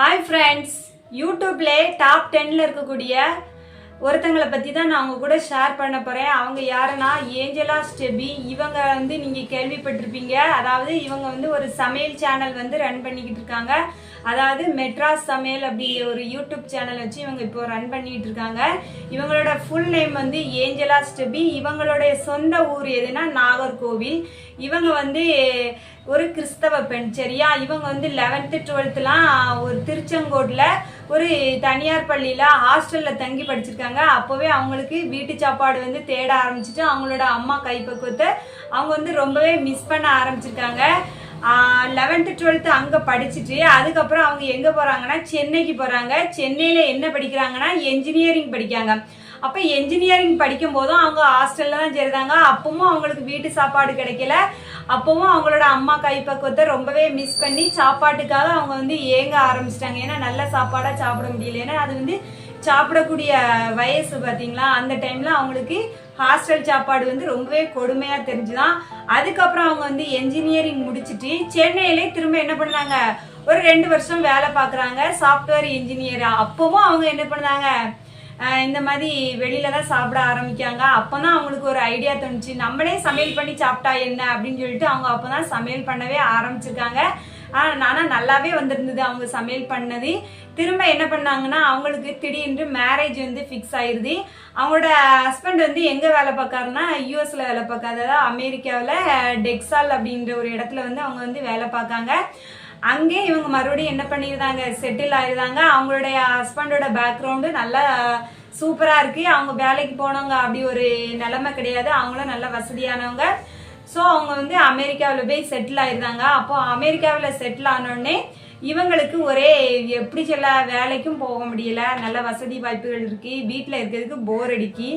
Hi friends யூடியூப்லே top டென்னில் இருக்கக்கூடிய ஒருத்தங்களை பற்றி தான் நான் அவங்க கூட ஷேர் பண்ண போகிறேன் அவங்க யாருன்னா ஏஞ்சலா ஸ்டெபி. இவங்க வந்து நீங்கள் கேள்விப்பட்டிருப்பீங்க. அதாவது இவங்க வந்து ஒரு சமையல் சேனல் வந்து ரன் பண்ணிக்கிட்டு இருக்காங்க. அதாவது மெட்ராஸ் சமையல் அப்படி ஒரு யூடியூப் சேனல் வச்சு இவங்க இப்போ ரன் பண்ணிட்டு இருக்காங்க. இவங்களோட ஃபுல் நேம் வந்து ஏஞ்சலா ஸ்டெபி. இவங்களுடைய சொந்த ஊர் எதுனா நாகர்கோவில். இவங்க வந்து ஒரு கிறிஸ்தவ பெண் சரியா? இவங்க வந்து லெவன்த்து டுவெல்த்துலாம் ஒரு திருச்செங்கோட்டில் ஒரு தனியார் பள்ளியில் ஹாஸ்டலில் தங்கி படிச்சிருக்காங்க. அப்போவே அவங்களுக்கு வீட்டு சாப்பாடு வந்து தேட ஆரம்பிச்சிட்டு அவங்களோட அம்மா கைப்பக்குவத்தை அவங்க வந்து ரொம்பவே மிஸ் பண்ண ஆரம்பிச்சிருக்காங்க. லெவன்த்து டுவெல்த்து அங்கே படிச்சுட்டு அதுக்கப்புறம் அவங்க எங்கே போகிறாங்கன்னா சென்னைக்கு போகிறாங்க சென்னையில் என்ன படிக்கிறாங்கன்னா என்ஜினியரிங் படிக்காங்க அப்போ என்ஜினியரிங் படிக்கும் போதும் அவங்க ஹாஸ்டலில் தான் சேர்ந்தாங்க அப்பவும் அவங்களுக்கு வீட்டு சாப்பாடு கிடைக்கல. அப்பவும் அவங்களோட அம்மா கைப்பக்குவத்தை ரொம்பவே மிஸ் பண்ணி சாப்பாட்டுக்காக அவங்க வந்து ஏங்க ஆரம்பிச்சிட்டாங்க. ஏன்னா நல்ல சாப்பாடாக சாப்பிட முடியல ஏன்னா அது வந்து சாப்பிடக்கூடிய வயசு பார்த்தீங்களா? அந்த டைமில் அவங்களுக்கு ஹாஸ்டல் சாப்பாடு வந்து ரொம்பவே கொடுமையாக தெரிஞ்சுதான். அதுக்கப்புறம் அவங்க வந்து என்ஜினியரிங் முடிச்சிட்டு சென்னையிலே திரும்ப என்ன பண்ணாங்க? ஒரு ரெண்டு வருஷம் வேலை பார்க்குறாங்க சாஃப்ட்வேர் இன்ஜினியர் அப்பவும் அவங்க என்ன பண்ணாங்க? இந்த மாதிரி வெளியில தான் சாப்பிட ஆரம்பிக்காங்க அப்போதான் அவங்களுக்கு ஒரு ஐடியா தோணுச்சு. நம்மளே சமையல் பண்ணி சாப்பிட்டா என்ன அப்படின்னு சொல்லிட்டு அவங்க அப்போதான் சமையல் பண்ணவே ஆரம்பிச்சிருக்காங்க. ஆனால் நானா நல்லாவே வந்திருந்தது அவங்க சமையல் பண்ணது. திரும்ப என்ன பண்ணாங்கன்னா அவங்களுக்கு திடீர்னு மேரேஜ் வந்து ஃபிக்ஸ் ஆயிருது. அவங்களோட ஹஸ்பண்ட் வந்து எங்கே வேலை பார்க்காருன்னா யூஎஸ்ல வேலை பார்க்காரு அதாவது அமெரிக்காவில் டெக்ஸால் அப்படின்ற ஒரு இடத்துல வந்து அவங்க வந்து வேலை பார்க்காங்க. அங்கே இவங்க மறுபடியும் என்ன பண்ணியிருந்தாங்க செட்டில் ஆயிருந்தாங்க. அவங்களுடைய ஹஸ்பண்டோட பேக்ரவுண்டு நல்லா சூப்பராக இருக்கு. அவங்க வேலைக்கு போனவங்க அப்படி ஒரு நிலைமை கிடையாது. அவங்களும் நல்ல வசதியானவங்க. ஸோ அவங்க வந்து அமெரிக்காவில் போய் செட்டில் ஆயிருந்தாங்க. அப்போ அமெரிக்காவில் செட்டில் ஆனோடனே இவங்களுக்கு ஒரே எப்படி சொல்ல வேலைக்கும் போக முடியல. நல்ல வசதி வாய்ப்புகள் இருக்கு. வீட்டில் இருக்கிறதுக்கு போர் அடிக்கி.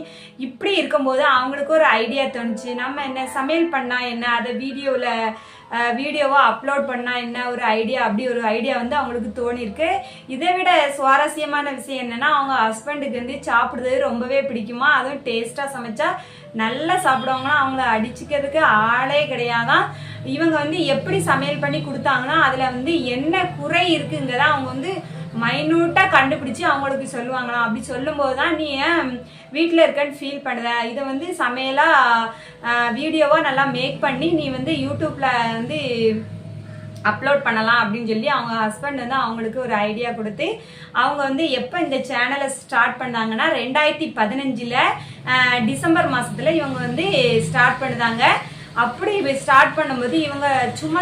இப்படி இருக்கும்போது அவங்களுக்கு ஒரு ஐடியா தோணுச்சு. நம்ம என்ன சமையல் பண்ணால் என்ன? அதை வீடியோவில் வீடியோவாக அப்லோட் பண்ணால் என்ன ஒரு ஐடியா அப்படி ஒரு ஐடியா வந்து அவங்களுக்கு தோணிருக்கு. இதை விட சுவாரஸ்யமான விஷயம் என்னன்னா அவங்க ஹஸ்பண்டுக்கு வந்து சாப்பிடுறது ரொம்பவே பிடிக்குமா? அதுவும் டேஸ்ட்டாக சமைச்சா நல்லா சாப்பிடுவாங்கன்னா அவங்கள அடிச்சுக்கிறதுக்கு ஆளே கிடையாதான். இவங்க வந்து எப்படி சமையல் பண்ணி கொடுத்தாங்கன்னா அதில் வந்து என்ன குறை இருக்குங்கிறத அவங்க வந்து மைனூட்டா கண்டுபிடிச்சு அவங்களுக்கு சொல்லுவாங்களாம். அப்படி சொல்லும்போது தான் நீ ஏன் வீட்டில் இருக்கன்னு ஃபீல் பண்ணுத இதை வந்து சமையலா வீடியோவா நல்லா மேக் பண்ணி நீ வந்து யூடியூப்ல வந்து அப்லோட் பண்ணலாம் அப்படின்னு சொல்லி அவங்க ஹஸ்பண்ட் வந்து அவங்களுக்கு ஒரு ஐடியா கொடுத்து அவங்க வந்து எப்போ இந்த சேனலை ஸ்டார்ட் பண்ணாங்கன்னா ரெண்டாயிரத்தி பதினஞ்சில் டிசம்பர் மாதத்தில் இவங்க வந்து ஸ்டார்ட் பண்ணுதாங்க. அப்படி ஸ்டார்ட் பண்ணும்போது இவங்க சும்மா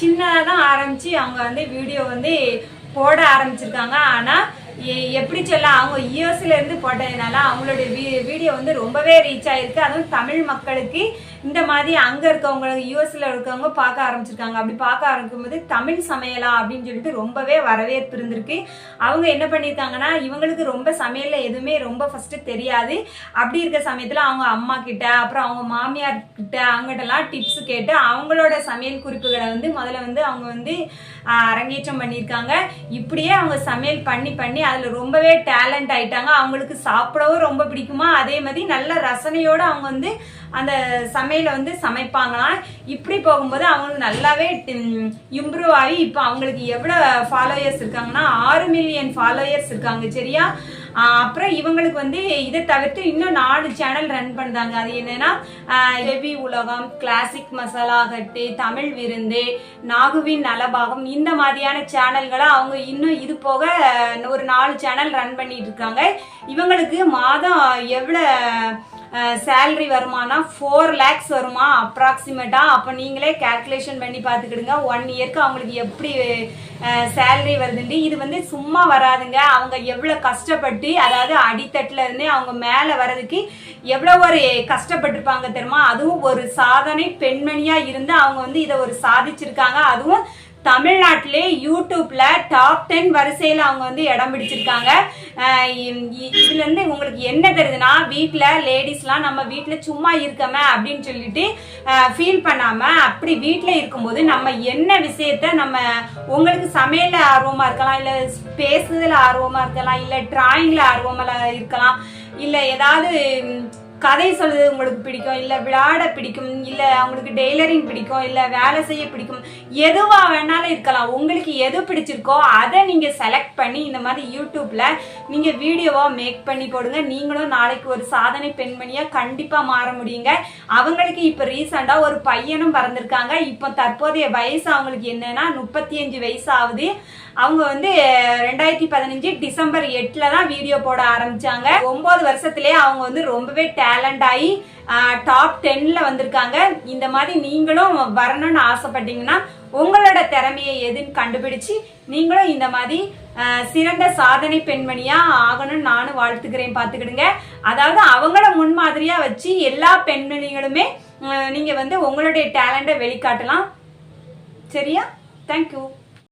சின்னதாக தான் ஆரம்பித்து அவங்க வந்து வீடியோ வந்து போட ஆரம்பிச்சிருக்காங்க. ஆனால் எ- எப்படி சொல்ல அவங்க இயர்ஸ்லேருந்து போட்டதுனால அவங்களுடைய வீ- வீடியோ வந்து ரொம்பவே ரீச் ஆயிருக்கு. அதுவும் தமிழ் மக்களுக்கு இந்த மாதிரி அங்க இருக்கவங்க யூஎஸ்ல இருக்கவங்க பார்க்க ஆரம்பிச்சிருக்காங்க. அப்படி பார்க்க ஆரம்பிக்கும் போது தமிழ் சமையலா அப்படின்னு சொல்லிட்டு ரொம்பவே வரவேற்பு இருந்திருக்கு. அவங்க என்ன பண்ணியிருக்காங்கன்னா இவங்களுக்கு ரொம்ப சமையலில் எதுவுமே ரொம்ப ஃபர்ஸ்ட் தெரியாது. அப்படி இருக்க சமயத்துல அவங்க அம்மா கிட்ட அப்புறம் அவங்க மாமியார் கிட்ட அவங்ககிட்ட எல்லாம் டிப்ஸ் கேட்டு அவங்களோட சமையல் குறிப்புகளை வந்து முதல்ல வந்து அவங்க வந்து அரங்கேற்றம் பண்ணியிருக்காங்க. இப்படியே அவங்க சமையல் பண்ணி பண்ணி அதுல ரொம்பவே டேலண்ட் ஆயிட்டாங்க. அவங்களுக்கு சாப்பிடவும் ரொம்ப பிடிக்குமா? அதே மாதிரி நல்ல ரசனையோட அவங்க வந்து அந்த சமையலை வந்து சமைப்பாங்களாம். இப்படி போகும்போது அவங்களுக்கு நல்லாவே இம்ப்ரூவ் ஆகி இப்போ அவங்களுக்கு எவ்வளோ ஃபாலோயர்ஸ் இருக்காங்கன்னா ஆறு மில்லியன் ஃபாலோயர்ஸ் இருக்காங்க சரியா? அப்புறம் இவங்களுக்கு வந்து இதை தவிர்த்து இன்னும் நாலு சேனல் ரன் பண்ணுறாங்க அது என்னன்னா ஹெவி உலகம் கிளாசிக் மசாலா கட்டு தமிழ் விருந்து நாகுவின் நலபாகம் இந்த மாதிரியான சேனல்களை அவங்க இன்னும் இது போக ஒரு நாலு சேனல் ரன் பண்ணிட்டு இருக்காங்க. இவங்களுக்கு மாதம் எவ்வளோ சேலரி வருமானா ஃபோர் லேக்ஸ் வருமா அப்ராக்சிமேட்டா அப்போ நீங்களே கால்குலேஷன் பண்ணி பார்த்துக்கிடுங்க. ஒன் இயர்க்கு அவங்களுக்கு எப்படி சேலரி வருதுண்டு இது வந்து சும்மா வராதுங்க. அவங்க எவ்வளோ கஷ்டப்பட்டு அதாவது அடித்தட்டில் இருந்தே அவங்க மேலே வர்றதுக்கு எவ்வளோ ஒரு கஷ்டப்பட்டிருப்பாங்க தெரியுமா? அதுவும் ஒரு சாதனை பெண்மணியாக இருந்து அவங்க வந்து இதை ஒரு சாதிச்சிருக்காங்க. அதுவும் தமிழ்நாட்டிலே யூடியூப்ல டாப் டென் வரிசையில் அவங்க வந்து இடம் பிடிச்சிருக்காங்க. அஹ் இதுல இருந்து உங்களுக்கு என்ன தெரியுதுன்னா வீட்டில் லேடிஸ்லாம் நம்ம வீட்டில் சும்மா இருக்கமே அப்படின்னு சொல்லிட்டு ஃபீல் பண்ணாம அப்படி வீட்டில் இருக்கும்போது நம்ம என்ன விஷயத்த நம்ம உங்களுக்கு சமையலில் ஆர்வமா இருக்கலாம் இல்லை பேசுறதுல ஆர்வமா இருக்கலாம் இல்லை டிராயிங்ல ஆர்வமா இருக்கலாம் இல்லை ஏதாவது கதை சொல்றது உங்களுக்கு பிடிக்கும் இல்லை விளையாட பிடிக்கும் இல்லை அவங்களுக்கு டெய்லரிங் பிடிக்கும் இல்லை வேலை செய்ய பிடிக்கும் எதுவாக வேணாலும் இருக்கலாம். உங்களுக்கு எது பிடிச்சிருக்கோ அதை நீங்கள் செலக்ட் பண்ணி இந்த மாதிரி யூடியூப்பில் நீங்கள் வீடியோவாக மேக் பண்ணி போடுங்க. நீங்களும் நாளைக்கு ஒரு சாதனை பெண்மணியாக கண்டிப்பாக மாற முடியுங்க. அவங்களுக்கு இப்போ ரீசெண்டாக ஒரு பையனும் பிறந்திருக்காங்க. இப்போ தற்போதைய வயசு அவங்களுக்கு என்னன்னா முப்பத்தி அஞ்சு வயசு ஆகுது அவங்க வந்து ரெண்டாயிரத்தி பதினஞ்சு டிசம்பர் எட்டில் தான் வீடியோ போட ஆரம்பிச்சாங்க. ஒன்பது வருஷத்துலேயே அவங்க வந்து ரொம்பவே டேலண்ட் ஆகி டாப் டென்ல வந்திருக்காங்க. இந்த மாதிரி நீங்களும் வரணும்னு ஆசைப்பட்டீங்கன்னா உங்களோட திறமையை எதுன்னு கண்டுபிடிச்சு நீங்களும் இந்த மாதிரி சிறந்த சாதனை பெண்மணியா ஆகணும்னு நானும் வாழ்த்துக்கிறேன் பார்த்துக்கிடுங்க. அதாவது அவங்கள முன்மாதிரியா வச்சு எல்லா பெண்மணிகளுமே நீங்கள் நீங்க வந்து உங்களுடைய டேலண்ட்டை வெளிக்காட்டலாம். சரியா? தேங்க்யூ